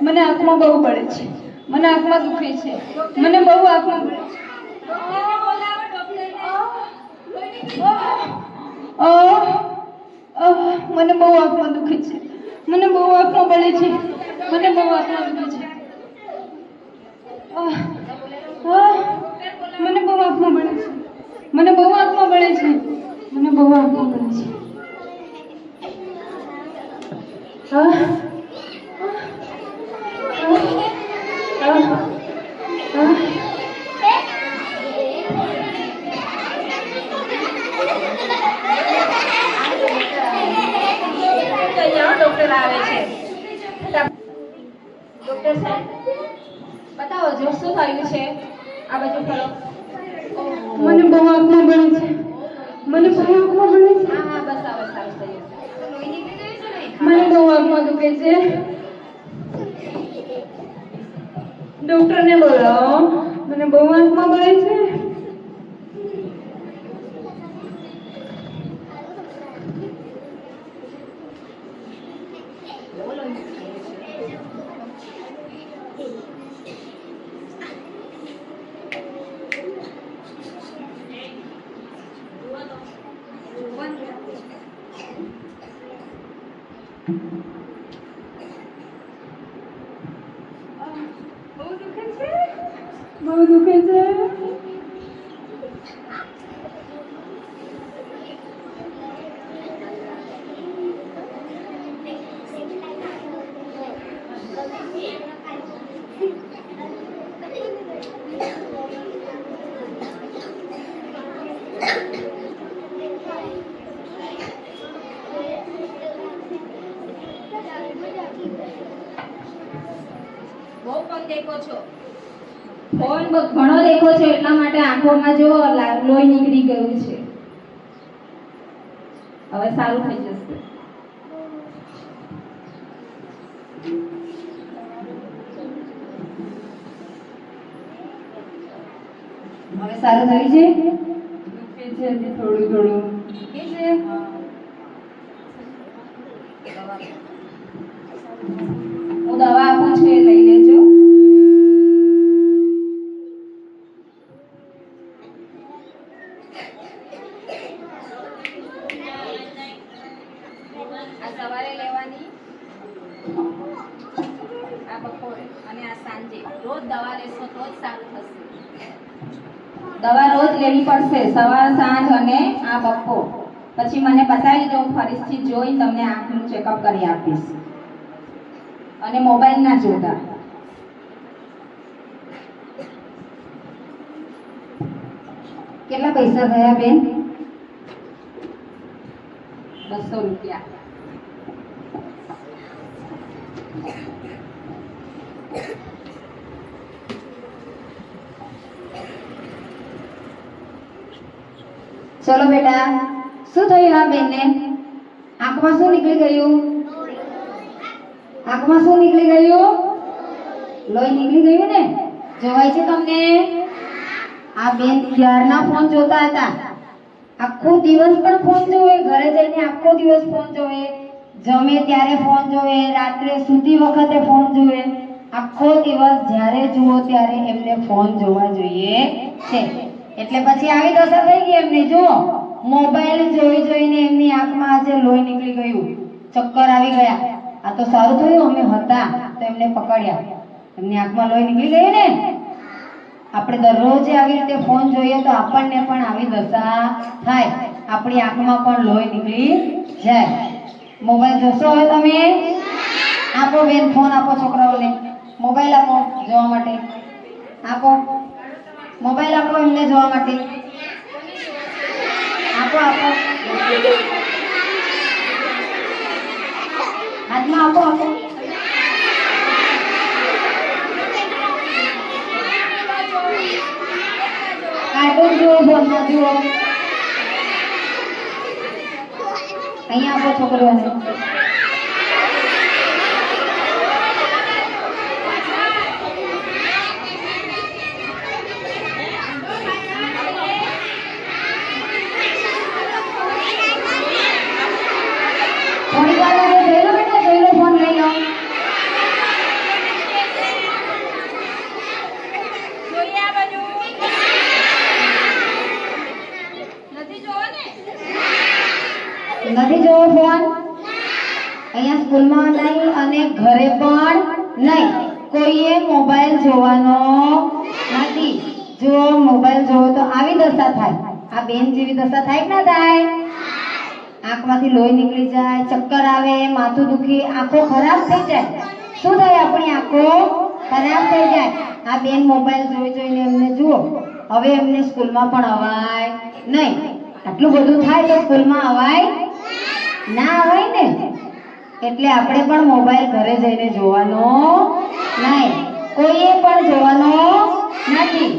મને આંખમાં બહુ પડે છે. મને આંખમાં દુખે છે. મને બહુ આંખમાં પડે છે આહ, આહ, મને બહુ આંખમાં દુખે છે મને બહુ આંખમાં પડે છે મને બહુ આંખમાં દુખે છે આહ, આહ, મને બહુ આંખમાં પડે છે મને બહુ આંખમાં પડે છે મને બહુ આંખમાં પડે છે આહ, આહ, આહ, આહ. આવે છે બતાવો જો શું થયું છે આ બાજુ ફરો મને બહુ આંખમાં પડે છે. મને બહુ આંખમાં પડે છે. હા બસ આવે સારું થયું લોહી નીકળી ગયું છે ને મને બહુ આંખમાં દુખે છે ડોક્ટરને બોલાવો મને બહુ આંખમાં પડે છે બહુ દુખે છે બહુ દુખે છે? બહુ પણ દેખો છો. ફોન ઘણો દેખો છો એટલા માટે આંખોમાં જો લોહી નીકળી ગયું છે. હવે સારું થઈ જશે. હવે સારું થયું છે? દુખે છે હજી થોડું થોડું દુખે છે? હું દવા આપું છું એ લઈ આ સવારે લેવાની. આ બપોરે અને આ સાંજે. રોજ દવા લેશો તો જ સારું થશે. દવા રોજ લેવી પડશે, સવાર, સાંજ અને આ બપોર. પછી મને બતાવી દો, ફરીથી જોઈ તમને આંખનું ચેકઅપ કરી આપીશ. અને મોબાઈલ ના જોતા. કેટલા પૈસા થયા બેન? બસો રૂપિયા. ચલો બેટા, શું થયું આ બેનને? આંખમાં શું નીકળી ગયું? આંખમાં શું નીકળી ગયું? લોહી નીકળી ગયું ને? જોવાય છે તમને? આ બેન ક્યારના ફોન જોતા હતા? આખો દિવસ પણ ફોન જોવે, ઘરે જઈને આખો દિવસ ફોન જોવે. જમે ત્યારે ફોન જોવે, રાત્રે સૂતી વખતે ફોન જોવે. આખો દિવસ જ્યારે જુઓ ત્યારે એમને ફોન જોવા જોઈએ છે. એટલે પછી આવી દશા થઈ ગઈ એમની. જુઓ, મોબાઈલ જોઈ જોઈને એમની આંખમાં આજે લોહી નીકળી ગયું. ચક્કર આવી ગયા. આ તો સારું થયું, અમે હતા તો એમને પકડ્યા. એમની આંખમાં લોહી નીકળી ગઈ ને? આપણે દરરોજ આવી રીતે ફોન જોઈએ તો આપણને પણ આવી દશા થાય. આપણી આંખમાં પણ લોહી નીકળી જાય. મોબાઈલ જોશો હવે તમે? આપો બેન, ફોન આપો છોકરાઓને. મોબાઈલ આપો જોવા માટે. આપો. મોબાઈલ આપો એમને જોવા માટે. આપો આપો. હાથમાં આપો આપો. કાર્ટૂન જુઓ, ફોનમાં જુઓ. અહીંયા આપો છોકરીઓને. નથી જોવો ફોન? અહીંયા સ્કૂલમાં નહીં અને ઘરે પણ નહીં. કોઈએ મોબાઈલ જોવાનો નથી. જો મોબાઈલ જોવો તો આવી દશા થાય. આ બેન જેવી દશા થાય કે ના થાય? આંખમાંથી લોહી નીકળી જાય, ચક્કર આવે, માથું દુખી, આંખો ખરાબ થઈ જાય. શું થાય આપણી આંખો ખરાબ થઈ જાય? આ બેન મોબાઈલ જોઈ જોઈને એમને જુઓ. હવે એમને સ્કૂલમાં પણ અવાય નહીં. આટલું બધું થાય તો સ્કૂલમાં અવાય ના હોય ને? એટલે આપણે પણ મોબાઈલ ઘરે જઈને જોવાનો નહીં. કોઈએ પણ જોવાનો નથી.